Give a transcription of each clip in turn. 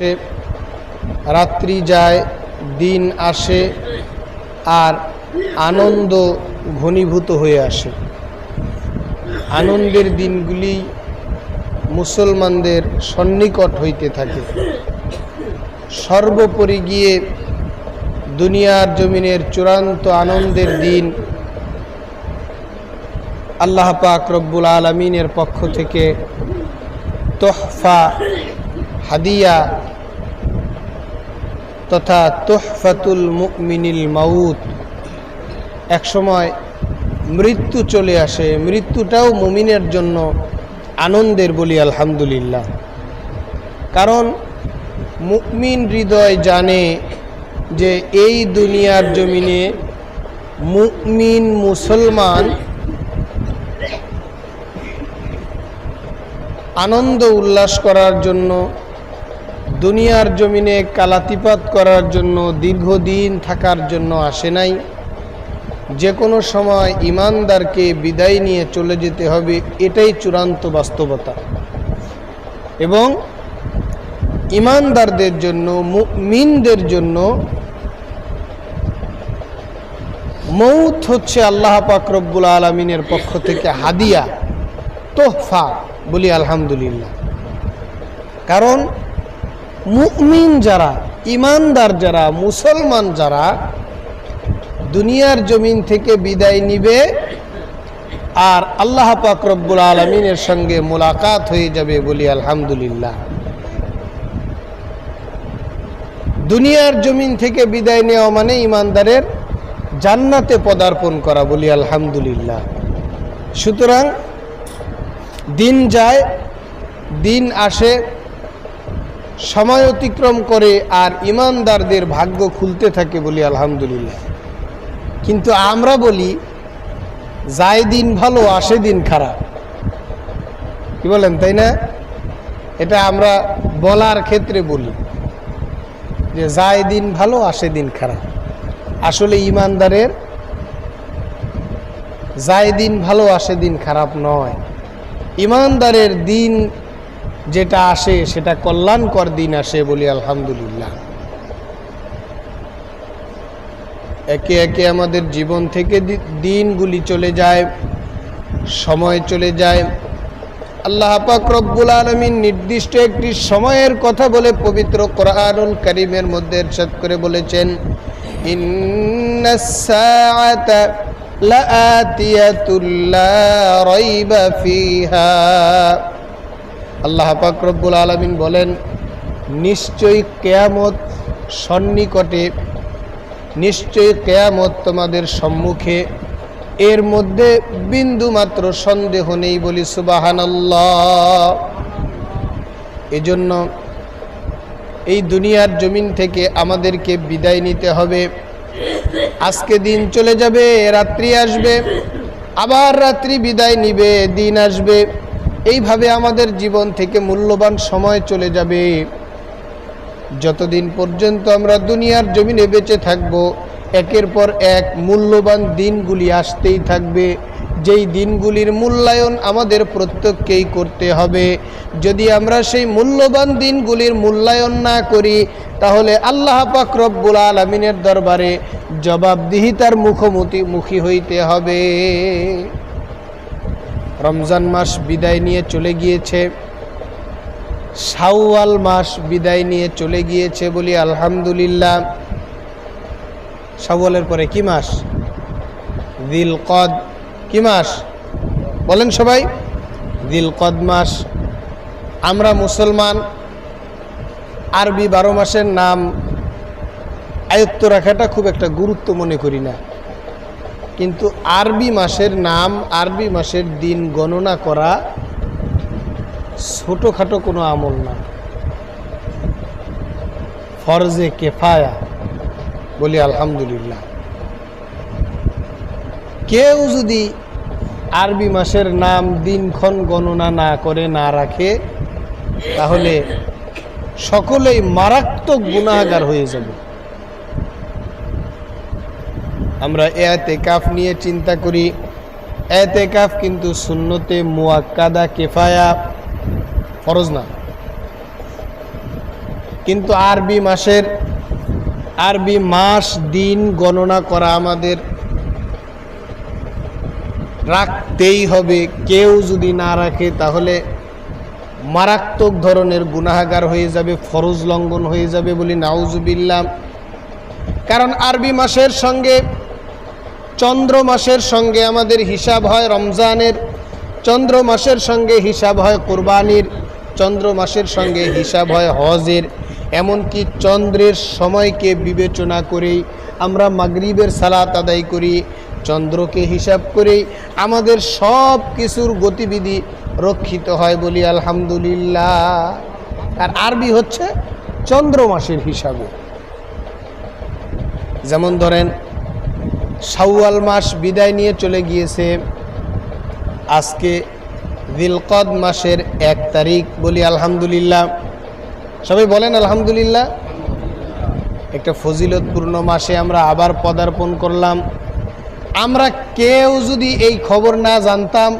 সে রাত্রি যায়, দিন আসে আর আনন্দ ঘনীভূত হয়ে আসে। আনন্দের দিনগুলি মুসলমানদের সন্নিকট হইতে থাকে। সর্বোপরি গিয়ে দুনিয়ার জমিনের চূড়ান্ত আনন্দের দিন আল্লাহ পাক রব্বুল আলমিনের পক্ষ থেকে তোহফা হাদিয়া তথা তোহফাতুল মুকমিনিল মাউত। একসময় মৃত্যু চলে আসে, মৃত্যুটাও মুমিনের জন্য আনন্দের বলি, আলহামদুলিল্লাহ। কারণ মুকমিন হৃদয় জানে যে এই দুনিয়ার জমিনে মুকমিন মুসলমান আনন্দ উল্লাস করার জন্য দুনিয়ার জমিনে কালাতিপাত করার জন্য দীর্ঘদিন থাকার জন্য আসে নাই। যে কোনো সময় ইমানদারকে বিদায় নিয়ে চলে যেতে হবে, এটাই চূড়ান্ত বাস্তবতা। এবং ইমানদারদের জন্য মিনদের জন্য মৌত হচ্ছে আল্লাহ পাক রব্বুল আলমিনের পক্ষ থেকে হাদিয়া, তোহফা বলি আলহামদুলিল্লাহ। কারণ মুকমিন যারা ইমানদার যারা, মুসলমান যারা, দুনিয়ার জমিন থেকে বিদায় নিবে আর আল্লাহ পাক আলমিনের সঙ্গে মোলাকাত হয়ে যাবে বলি আলহামদুলিল্লাহ। দুনিয়ার জমিন থেকে বিদায় নেওয়া মানে ইমানদারের জান্নাতে পদার্পণ করা বলি আলহামদুলিল্লাহ। সুতরাং দিন যায়, দিন আসে সময় অতিক্রম করে আর ইমানদারদের ভাগ্য খুলতে থাকে বলি আলহামদুলিল্লাহ। কিন্তু আমরা বলি, যায় দিন ভালো, আসে দিন খারাপ। কি বলেন, তাই না? এটা আমরা বলার ক্ষেত্রে বলি যে, যায় দিন ভালো, আসে দিন খারাপ। আসলে ইমানদারের যায় দিন ভালো, আসে দিন খারাপ নয়। ইমানদারের দিন যেটা আসে সেটা কল্যাণকর দিন আসে বলি আলহামদুলিল্লাহ। একে একে আমাদের জীবন থেকে দিনগুলি চলে যায়, সময় চলে যায়। আল্লাহ পাক আলমিন নির্দিষ্ট একটি সময়ের কথা বলে পবিত্র কোরআনুল করিমের মধ্যে এরশাদ করে বলেছেন ইন্নাস-সাআতা আল্লাহ পাক রব্বুল আলমিন বলেন, নিশ্চয়ই কেয়ামত সন্নিকটে, নিশ্চয়ই কেয়ামত তোমাদের সম্মুখে, এর মধ্যে বিন্দু মাত্র সন্দেহ নেই বলি সুবাহান এজন্য এই দুনিয়ার জমিন থেকে আমাদেরকে বিদায় নিতে হবে। আজকে দিন চলে যাবে, রাত্রি আসবে, আবার রাত্রি বিদায় নিবে, দিন আসবে। এইভাবে আমাদের জীবন থেকে মূল্যবান সময় চলে যাবে। যতদিন পর্যন্ত আমরা দুনিয়ার জমিনে বেঁচে থাকব, একের পর এক মূল্যবান দিনগুলি আসতেই থাকবে। যেই দিনগুলির মূল্যায়ন আমাদের প্রত্যেককেই করতে হবে। যদি আমরা সেই মূল্যবান দিনগুলির মূল্যায়ন না করি, তাহলে আল্লাহ পাক রব্বুল আলমিনের দরবারে জবাবদিহিতার মুখোমুখি মুখী হইতে হবে। রমজান মাস বিদায় নিয়ে চলে গিয়েছে। শাওয়াল মাস বিদায় নিয়ে চলে গিয়েছে বলি আলহামদুলিল্লাহ। শাওয়ালের পরে কি মাস? দিল কদ কি মাস? বলেন সবাই। দিল কদ মাস। আমরা মুসলমান। আরবি বারো মাসের নাম। আয়ত্ত রাখাটা খুব একটা গুরুত্ব মনে করি না। কিন্তু আরবি মাসের নাম, আরবি মাসের দিন গণনা করা ছোটোখাটো কোনো আমল না। ফরজে কেফায়া বলি আলহামদুলিল্লাহ। কেউ যদি আরবি মাসের নাম দিনক্ষণ গণনা না করে, না রাখে, তাহলে সকলেই মারাত্মক গুণাগার হয়ে যাবে। আমরা এতে কাফ নিয়ে চিন্তা করি। এতে কাফ কিন্তু শূন্যতে মুয়াক্কাদা কেফায়া ফরজ না। কিন্তু আরবি মাসের, আরবি মাস দিন গণনা করা আমাদের রাখতেই হবে। কেউ যদি না রাখে তাহলে মারাত্মক ধরনের গুনাহাগার হয়ে যাবে, ফরজ লঙ্ঘন হয়ে যাবে বলি নাউজুবিল্লাম কারণ আরবি মাসের সঙ্গে চন্দ্র মাসের সঙ্গে আমাদের হিসাব হয় রমজানের। চন্দ্র মাসের সঙ্গে হিসাব হয় কোরবানির। চন্দ্র মাসের সঙ্গে হিসাব হয় হজের। এমনকি চন্দ্রের সময়কে বিবেচনা করেই আমরা মাগরিবের সালাত আদায় করি, চন্দ্রকে হিসাব করেই আমাদের সব কিছুর গতিবিধি রক্ষিত হয় বলি আলহামদুলিল্লাহ। আর আরবি হচ্ছে চন্দ্র মাসের হিসাবে। যেমন ধরেন শাওয়াল মাস বিদায় নিয়ে চলে গিয়েছে। আজকে দিলকদ মাসের এক তারিখ বলি আলহামদুলিল্লাহ। সবাই বলেন আলহামদুলিল্লাহ। একটা ফজিলতপূর্ণ মাসে আমরা আবার পদার্পণ করলাম। আমরা কেউ যদি এই খবর না জানতাম,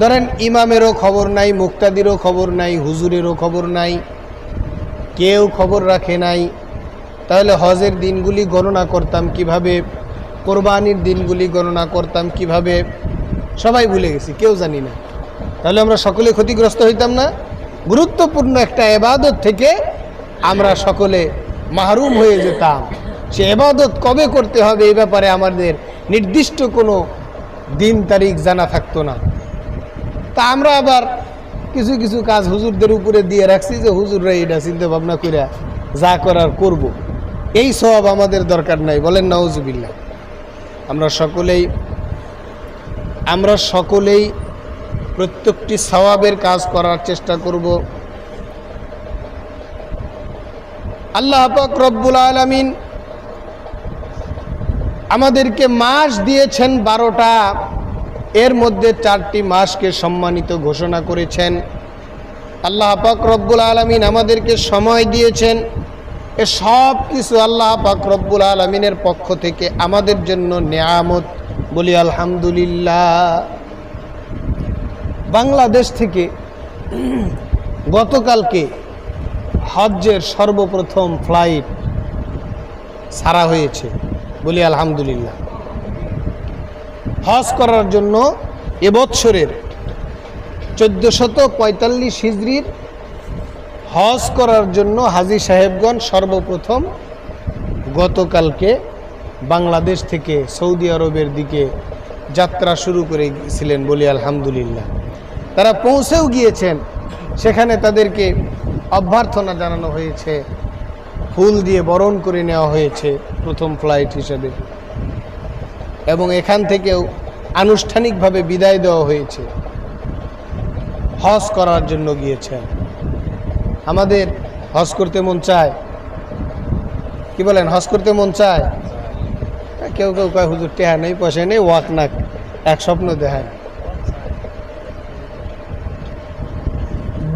ধরেন ইমামেরও খবর নাই, মুক্তাদিরও খবর নাই, হুজুরেরও খবর নাই, কেউ খবর রাখে নাই, তাহলে হজের দিনগুলি গণনা করতাম কীভাবে? কোরবানির দিনগুলি গণনা করতাম কীভাবে, সবাই ভুলে গেছি, কেউ জানি না। তাহলে আমরা সকলে ক্ষতিগ্রস্ত হইতাম না। গুরুত্বপূর্ণ একটা এবাদত থেকে আমরা সকলে মাহরুম হয়ে যেতাম। সে এবাদত কবে করতে হবে এই ব্যাপারে আমাদের নির্দিষ্ট কোনো দিন তারিখ জানা থাকতো না। তা আমরা আবার কিছু কিছু কাজ হুজুরদের উপরে দিয়ে রাখছি যে, হুজুররা এটা চিন্তা ভাবনা করে যা করার করব। এই সব আমাদের দরকার নাই, বলেন নওজুবিল্লা আমরা সকলেই আমরা সকলেই প্রত্যেকটি সওয়াবের কাজ করার চেষ্টা করব। আল্লাহ পাক রব্বুল আলমিন আমাদেরকে মাস দিয়েছেন বারোটা, এর মধ্যে চারটি মাসকে সম্মানিত ঘোষণা করেছেন। আল্লাহ পাক রব্বুল আলমিন আমাদেরকে সময় দিয়েছেন। এ সব কিছু আল্লাহ রব্বুল আলমিনের পক্ষ থেকে আমাদের জন্য নেয়ামত। বলি আলহামদুলিল্লাহ। বাংলাদেশ থেকে গতকালকে হজ্জের সর্বপ্রথম ফ্লাইট ছাড়া হয়েছে। বলি আলহামদুলিল্লাহ। হজ করার জন্য এবৎসরের চোদ্দশত পঁয়তাল্লিশ হিজড়ির হজ করার জন্য হাজি সাহেবগণ সর্বপ্রথম গতকালকে বাংলাদেশ থেকে সৌদি আরবের দিকে যাত্রা শুরু করেছিলেন বলি আলহামদুলিল্লাহ। তারা পৌঁছেও গিয়েছেন। সেখানে তাদেরকে অভ্যর্থনা জানানো হয়েছে। ফুল দিয়ে বরণ করে নেওয়া হয়েছে প্রথম ফ্লাইট হিসেবে। এবং এখান থেকেও আনুষ্ঠানিকভাবে বিদায় দেওয়া হয়েছে। হজ করার জন্য গিয়েছেন। আমাদের হজ করতে মন চায়। কি বলেন, হজ করতে মন চায়? কেউ কেউ কয়, হুজুর, টেহা নেই, পয়সা নেই, ওয়াক নাক এক স্বপ্ন দেখায়।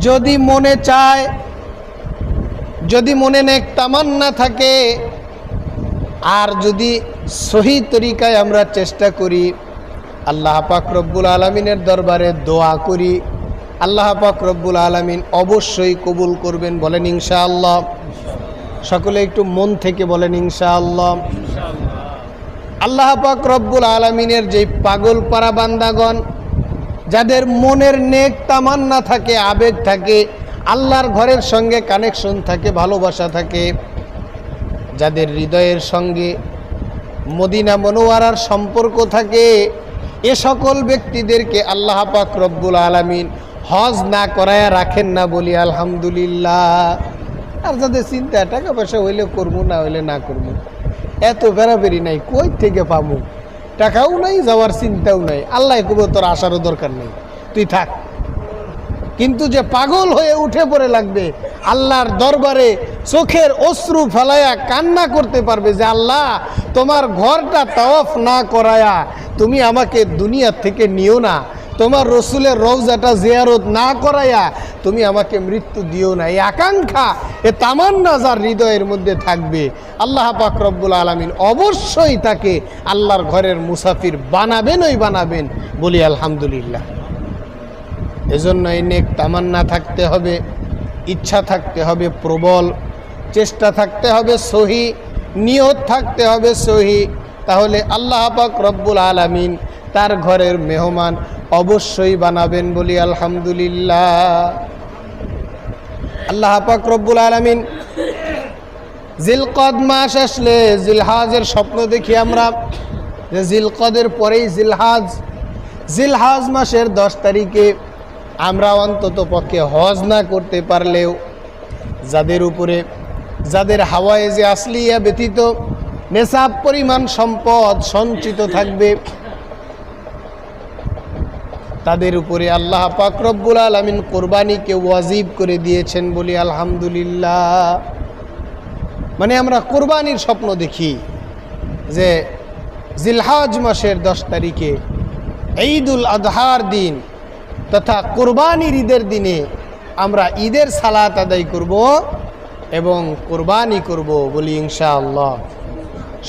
যদি মনে চায়, যদি মনে নেক তামান্না থাকে, আর যদি সহি তরিকায় আমরা চেষ্টা করি, আল্লাহ পাক রব্বুল আলমিনের দরবারে দোয়া করি আল্লাহ পাক রব্বুল আলমিন অবশ্যই কবুল করবেন বলেন ইনশাআল্লাহ। সকলে একটু মন থেকে বলেন ইনশাআল্লাহ। আল্লাহ আল্লাহ পাক রব্বুল আলমিনের যেই পাগল পাড়া বান্দাগণ, যাদের মনের নেক তামান্না থাকে, আবেগ থাকে, আল্লাহর ঘরের সঙ্গে কানেকশন থাকে, ভালোবাসা থাকে, যাদের হৃদয়ের সঙ্গে মদিনা মনোয়ারার সম্পর্ক থাকে, এ সকল ব্যক্তিদেরকে আল্লাহ পাক রব্বুল আলমিন হজ না করায় রাখেন না বলি, আলহামদুলিল্লাহ। আর যাদের চিন্তা, টাকা পয়সা হইলে করব, না হইলে না করব। এত বেড়াবেড়ি নাই, কই থেকে পাবো টাকাও নাই, যাওয়ার চিন্তাও নাই। আল্লাহ কবে তোর আসারও দরকার নেই। তুই থাক। কিন্তু যে পাগল হয়ে উঠে পড়ে লাগবে, আল্লাহর দরবারে চোখের অশ্রু ফেলাইয়া কান্না করতে পারবে যে, আল্লাহ, তোমার ঘরটা তাওয়াফ না করায়া তুমি আমাকে দুনিয়ার থেকে নিও না। তোমার রসুলের রৌজাটা জিয়ারত না করাইয়া তুমি আমাকে মৃত্যু দিও না। এই আকাঙ্ক্ষা, এ তামান্না যার হৃদয়ের মধ্যে থাকবে, আল্লাহ পাক রব্বুল আলমিন অবশ্যই তাকে আল্লাহর ঘরের মুসাফির বানাবেনই বানাবেন বলি আলহামদুলিল্লাহ। এজন্য এই নেক তামান্না থাকতে হবে, ইচ্ছা থাকতে হবে প্রবল, চেষ্টা থাকতে হবে সহি, নিয়ত থাকতে হবে সহি। তাহলে আল্লাহ পাক রব্বুল আলামিন তার ঘরের মেহমান অবশ্যই বানাবেন বলি আলহামদুলিল্লাহ। আল্লাহ পাক রব্বুল আলামিন জিলকদ মাস আসলে জিলহাজের স্বপ্ন দেখি আমরা যে জিলকদের পরেই জিলহাজ। জিলহাজ মাসের দশ তারিখে আমরা অন্তত পক্ষে হজ না করতে পারলেও যাদের উপরে, যাদের হাওয়ায় যে আসলিয়া ব্যতীত, নেশাব পরিমাণ সম্পদ সঞ্চিত থাকবে তাদের উপরে আল্লাহ পাক রব্বুল আলমিন কোরবানিকে ওয়াজিব করে দিয়েছেন বলি আলহামদুলিল্লাহ। মানে আমরা কোরবানির স্বপ্ন দেখি যে জিলহাজ মাসের দশ তারিখে ঈদুল আজহার দিন তথা কোরবানির ঈদের দিনে আমরা ঈদের সালাত আদায় করব এবং কোরবানি করব বলি ইনশাআল্লাহ।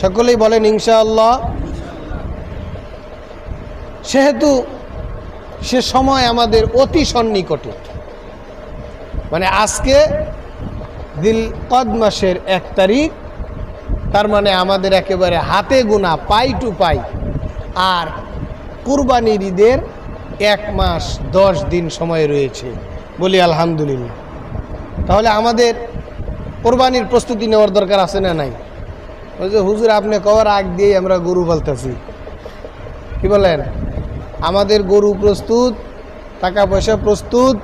সকলেই বলেন ইনশাআল্লাহ। সেহেতু সে সময় আমাদের অতি সন্নিকটে। মানে আজকে দিল কদ মাসের এক তারিখ, তার মানে আমাদের একেবারে হাতে গোনা, পাই টু পাই। আর কুরবানির ঈদের এক মাস, দশ দিন সময় রয়েছে। বলি আলহামদুলিল্লাহ। তাহলে আমাদের কোরবানির প্রস্তুতি নেওয়ার দরকার আছে না নাই? ওই যে হুজুর, আপনি কওয়ার আগ দিয়েই আমরা গরু পালতেছি। কি বলেন? আমাদের গরু প্রস্তুত, টাকা পয়সা প্রস্তুত,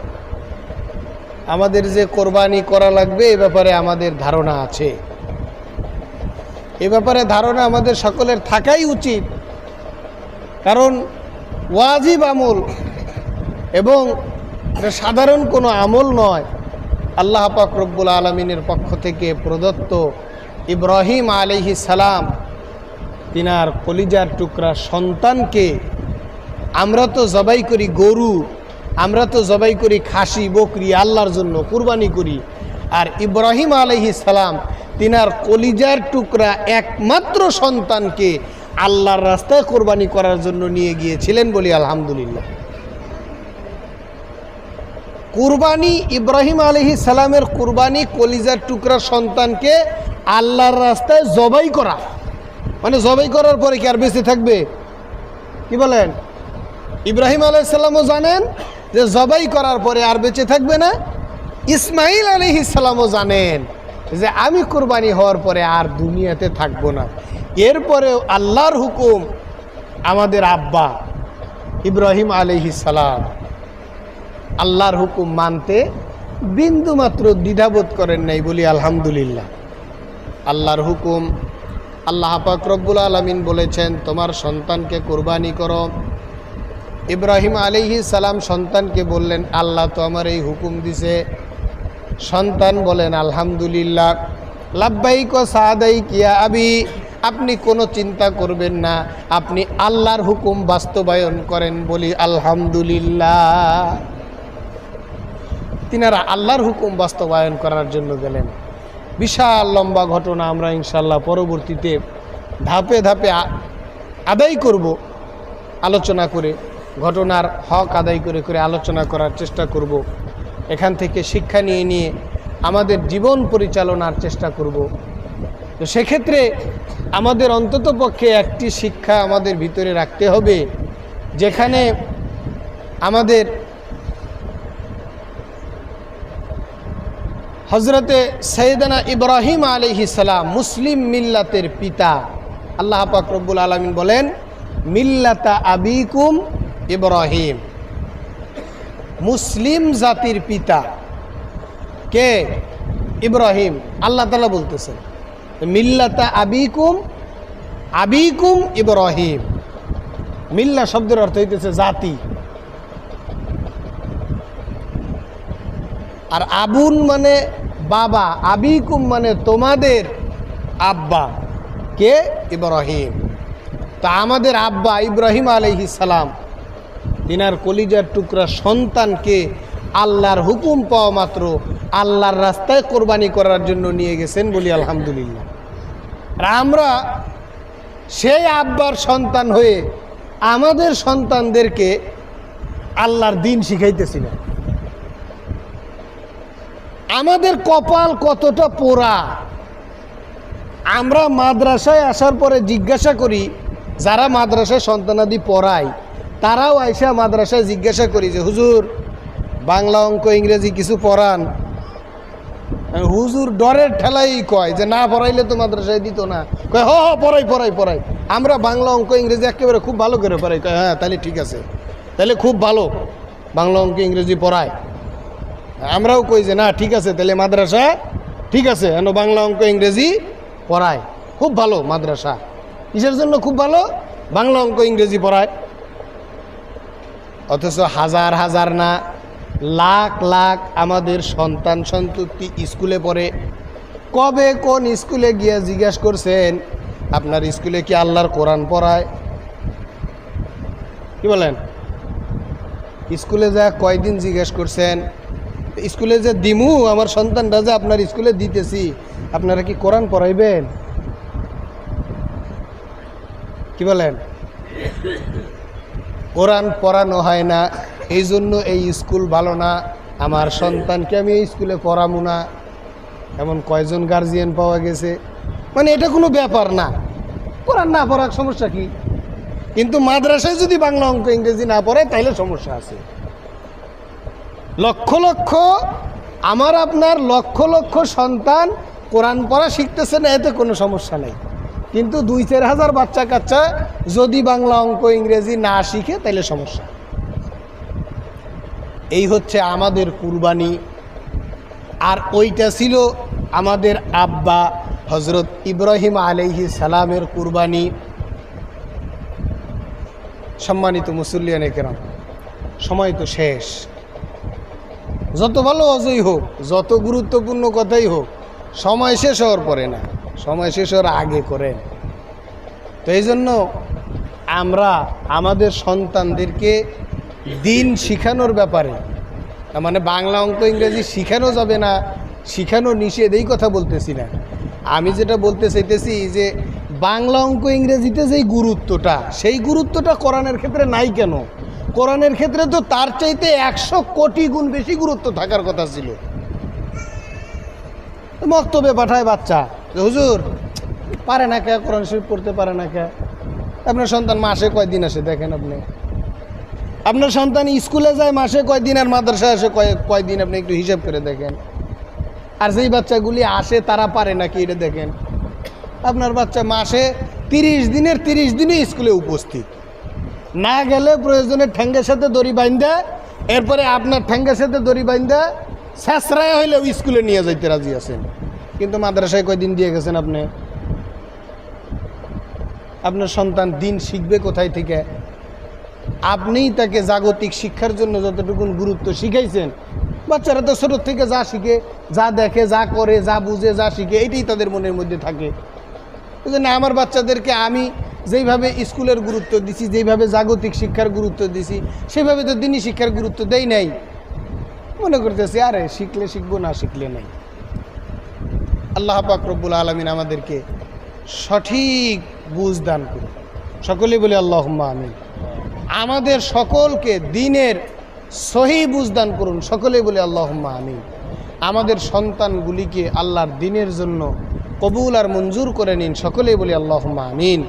আমাদের যে কোরবানি করা লাগবে এ ব্যাপারে আমাদের ধারণা আছে। এ ব্যাপারে ধারণা আমাদের সকলের থাকাই উচিত। কারণ ওয়াজিব আমল এবং এটা সাধারণ কোনো আমল নয়। আল্লাহ পাক রব্বুল আলমিনের পক্ষ থেকে প্রদত্ত ইব্রাহিম আলহি সালাম, তিনার কলিজার টুকরা সন্তানকে আমরা তো জবাই করি গরু, আমরা তো জবাই করি খাসি, বকরি, আল্লাহর জন্য কুরবানি করি। আর ইব্রাহিম আলহি সালাম, তিনার কলিজার টুকরা একমাত্র সন্তানকে আল্লাহর রাস্তায় কোরবানি করার জন্য নিয়ে গিয়েছিলেন বলি আলহামদুলিল্লাহ। কুরবানি, ইব্রাহিম আলহি সালামের কুরবানি কলিজার টুকরা সন্তানকে আল্লাহর রাস্তায় জবাই করা। মানে জবাই করার পরে কি আর বেঁচে থাকবে? কি বলেন? ইব্রাহিম আলাইসাল্লামও জানেন যে জবাই করার পরে আর বেঁচে থাকবে না। ইসমাইল আলহিসাল্লামও জানেন যে আমি কোরবানি হওয়ার পরে আর দুনিয়াতে থাকব না। এরপরেও আল্লাহর হুকুম আমাদের আব্বা ইব্রাহিম আলহিসাল্লাম আল্লাহর হুকুম মানতে বিন্দু মাত্র দ্বিধাবোধ করেন নাই বলি আলহামদুলিল্লাহ। আল্লাহর হুকুম আল্লাহ পাক আলমিন বলেছেন, তোমার সন্তানকে কোরবানি করো ইব্রাহিম আলিহি সালাম সন্তানকে বললেন, আল্লাহ তো আমার এই হুকুম দিছে। সন্তান বলেন, আলহামদুলিল্লাহ। লাব্বাইক সাদাই কিয়া আবি। আপনি কোনো চিন্তা করবেন না, আপনি আল্লাহর হুকুম বাস্তবায়ন করেন। বলি, আলহামদুলিল্লাহ। তিনারা আল্লাহর হুকুম বাস্তবায়ন করার জন্য গেলেন। বিশাল লম্বা ঘটনা আমরা ইনশাল্লাহ পরবর্তীতে ধাপে ধাপে আদায় করব, আলোচনা করে। ঘটনার হক আদায় করে করে আলোচনা করার চেষ্টা করব। এখান থেকে শিক্ষা নিয়ে নিয়ে আমাদের জীবন পরিচালনার চেষ্টা করব। তো সেক্ষেত্রে আমাদের অন্তত পক্ষে একটি শিক্ষা আমাদের ভিতরে রাখতে হবে, যেখানে আমাদের হজরতে সৈয়দানা ইব্রাহিম আলহি সালাম মুসলিম মিল্লাতের পিতা। আল্লাহ পাকরবুল আলমিন বলেন, মিল্লাতা আবিকুম ইব্রাহিম। মুসলিম জাতির পিতা কে? ইব্রাহিম। আল্লাহ তালা বলতেছেন, মিল্লাতা আবিকুম আবিকুম ইব্রাহিম। মিল্লা শব্দের অর্থ হইতেছে জাতি। আর আবুন মানে বাবা, আবিকুম মানে তোমাদের আব্বা। কে? ইব্রাহিম। তা আমাদের আব্বা ইব্রাহিম আলহি সালাম। তিনার কলিজার টুকরা সন্তানকে আল্লাহর হুকুম পাওয়া মাত্র আল্লাহর রাস্তায় কোরবানি করার জন্য নিয়ে গেছেন বলি আলহামদুলিল্লাহ। আর আমরা সেই আব্বার সন্তান হয়ে আমাদের সন্তানদেরকে আল্লাহর দিন শিখাইতেছি না। আমাদের কপাল কতটা পোড়া। আমরা মাদ্রাসায় আসার পরে জিজ্ঞাসা করি, যারা মাদ্রাসায় সন্তানাদি পড়ায় তারাও আইসা মাদ্রাসায় জিজ্ঞাসা করি যে, হুজুর, বাংলা অঙ্ক, ইংরেজি কিছু পড়ান? হুজুর ডরের ঠেলাই কয় যে, না পড়াইলে তো মাদ্রাসায় দিত না। কয়, হ পড়াই পড়াই পড়াই। আমরা বাংলা অঙ্ক, ইংরেজি একেবারে খুব ভালো করে পড়াই। কয় হ্যাঁ তাহলে ঠিক আছে। তাহলে খুব ভালো। বাংলা অঙ্ক, ইংরেজি পড়ায়। আমরাও কই যে, না, ঠিক আছে, তাহলে মাদ্রাসা ঠিক আছে। কেন বাংলা অঙ্ক, ইংরেজি পড়ায়। খুব ভালো মাদ্রাসা। কিসের জন্য খুব ভালো? বাংলা অঙ্ক, ইংরেজি পড়ায়। অথচ হাজার হাজার না, লাখ লাখ আমাদের সন্তান সন্ততি স্কুলে পড়ে। কবে কোন স্কুলে গিয়ে জিজ্ঞাসা করছেন, আপনার স্কুলে কি আল্লাহর কোরআন পড়ায়? কি বলেন? স্কুলে যা কয়দিন জিজ্ঞেস করছেন, স্কুলে যে দিমু, আমার সন্তানরা যে আপনার স্কুলে দিতেছি, আপনারা কি কোরআন পড়াইবেন? কি বলেন? কোরআন পড়ানো হয় না এই জন্য এই স্কুল ভালো না। আমার সন্তানকে আমি এই স্কুলে পড়াবো না। এমন কয়জন গার্জিয়ান পাওয়া গেছে। মানে এটা কোনো ব্যাপার না। কোরআন না পড়ার সমস্যা কি? কিন্তু মাদ্রাসায় যদি বাংলা অঙ্ক ইংরেজি না পড়ে, তাইলে সমস্যা আছে। লক্ষ লক্ষ আমার আপনার লক্ষ লক্ষ সন্তান কোরআন পড়া শিখতেছে না, এতে কোনো সমস্যা নেই। কিন্তু দুই চার হাজার বাচ্চা কাচ্চা যদি বাংলা অঙ্ক ইংরেজি না শিখে তাহলে সমস্যা। এই হচ্ছে আমাদের কুরবানি। আর ওইটা ছিল আমাদের আব্বা হজরত ইব্রাহিম আলহি সালামের কুরবানি। সম্মানিত মুসল্লিয়ান কেরাম, সময় তো শেষ। যত ভালো অজয় হোক, যত গুরুত্বপূর্ণ কথাই হোক, সময় শেষ হওয়ার পরে না। সময় শেষ হওয়ার আগে করেন তো এই জন্য আমরা আমাদের সন্তানদেরকে দিন শিখানোর ব্যাপারে মানে বাংলা অঙ্ক ইংরেজি শিখানো যাবে না, শিখানো নিষেধ, এই কথা বলতেছি না। আমি যেটা বলতে চাইতেছি যে বাংলা অঙ্ক ইংরেজিতে যেই গুরুত্বটা, সেই গুরুত্বটা কোরআনের ক্ষেত্রে নাই কেন? কোরআনের ক্ষেত্রে তো তার চাইতে একশো কোটি গুণ বেশি গুরুত্ব থাকার কথা ছিল। মক্তবে পাঠায় বাচ্চা। হুজুর, পারে না কে? কোরআন শরীফ পড়তে পারে না কে? আপনার সন্তান মাসে কয়দিন আসে দেখেন আপনি? আপনার সন্তান স্কুলে যায় মাসে কয়দিন আর মাদ্রাসায় আসে কয়, কয়দিন? আপনি একটু হিসাব করে দেখেন। আর যেই বাচ্চাগুলি আসে, তারা পারে নাকি এটা দেখেন? আপনার বাচ্চা মাসে তিরিশ দিনের, তিরিশ দিনে স্কুলে উপস্থিত। না গেলে প্রয়োজনে ঠ্যাঙ্গের সাথে দড়ি বাইন্দা এরপরে আপনার ঠ্যাঙ্গের সাথে দড়ি বাইন্দা শেষরায় হইলেও স্কুলে নিয়ে যাইতে রাজি আছেন। কিন্তু মাদ্রাসায় কয়দিন দিয়ে গেছেন আপনি? আপনার সন্তান দিন শিখবে কোথায় থেকে? আপনিই তাকে জাগতিক শিক্ষার জন্য যতটুকু গুরুত্ব শিখাইছেন, বাচ্চারা তো ছোটোর থেকে যা শিখে, যা দেখে, যা করে, যা বুঝে, যা শিখে, এটাই তাদের মনের মধ্যে থাকে। জন্য আমার বাচ্চাদেরকে আমি যেইভাবে স্কুলের গুরুত্ব দিছি, যেইভাবে জাগতিক শিক্ষার গুরুত্ব দিছি, সেভাবে তো দিনই শিক্ষার গুরুত্ব দেই নাই। মনে করতেছি, আরে শিখলে শিখব, না শিখলে নাই। আল্লাহ পাক রব্বুল আলমিন আমাদেরকে সঠিক বুঝ দান করুন। সকলেই বলে আল্লাহ আমিন। আমাদের সকলকে দিনের সহি বুঝদান করুন। সকলেই বলে আল্লাহ আমিন। আমাদের সন্তানগুলিকে আল্লাহর দিনের জন্য কবুল আর মঞ্জুর করে নিন। সকলেই বলে আল্লাহ আমিন।